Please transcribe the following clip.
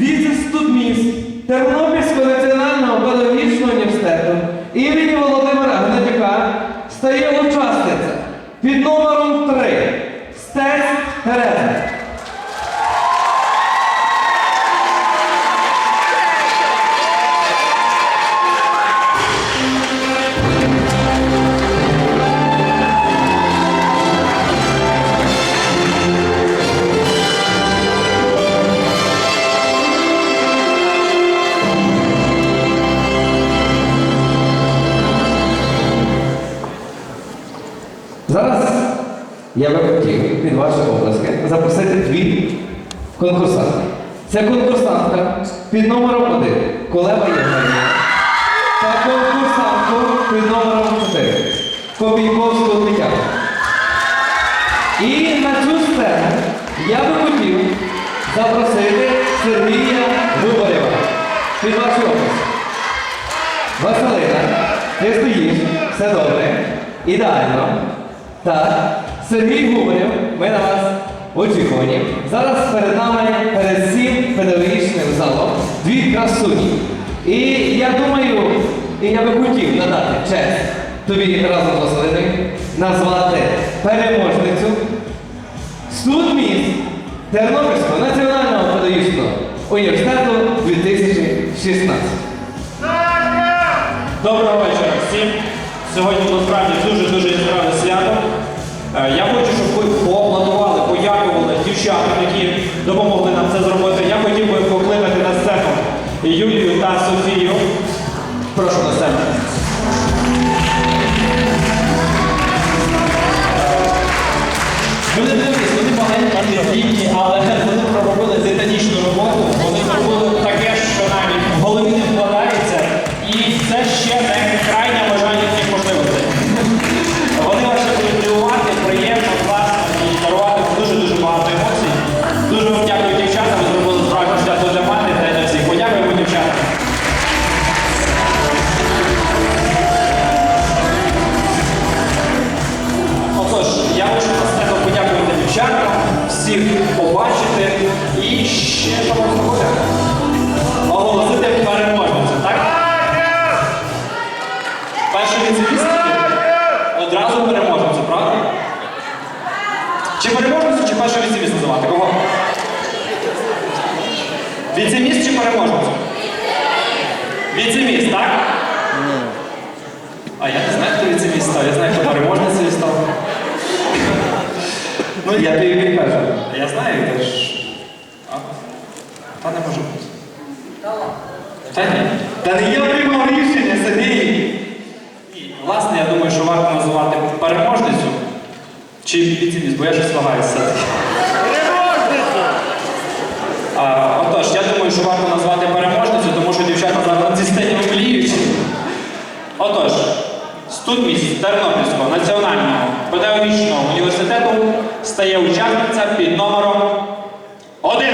віце-студміст Тернопільського національного педагогічного університету імені Володимира Гнатюка стає учасниця під номером 3 Стець Тереза. Зараз я би хотів під ваші обласки запросити дві конкурсантки. Це конкурсантка під номером 1 Колеба Євгенія та конкурсантку під номером 4 Кобійковську Тетяну. І на цю сцену я би хотів запросити Сергія Губарєва під ваші обласки. Василина, ти стоїш, все добре, ідеально. Так, Сергій Губарєв, ми на вас очікувані. Зараз перед нами, перед всім педагогічним залом, дві красуні. І я думаю, і я би хотів надати честь тобі разом Василиною назвати переможницю студміст Тернопільського національного педагогічного університету 2016. Доброго вечора всім. Сьогодні насправді дуже-дуже. Е, Я хочу, всіх побачити і ще? Оголосити переможницю, так? Перший віцевіст одразу переможницю, правда? Чи переможницю, чи перший віцевіст називати? Кого? Віцеміст чи переможницю? Віцеміст, так? А я не знаю, хто віцеміст став, я знаю, хто переможницею став. Ну, я тобі кажу. Я знаю, це ж. А? Та не може бути. Та ні. Та не я приймав рішення, Сергій. Ні. Власне, я думаю, що варто називати переможницю чи віцеміст, бо я щось вагаюся все-таки. А, Отож, я думаю, що варто назвати переможницю, тому що дівчата зараз на цій сцені. Отож, студміст Тернопільського національного педагогічного університету стає учасниця під номером 1.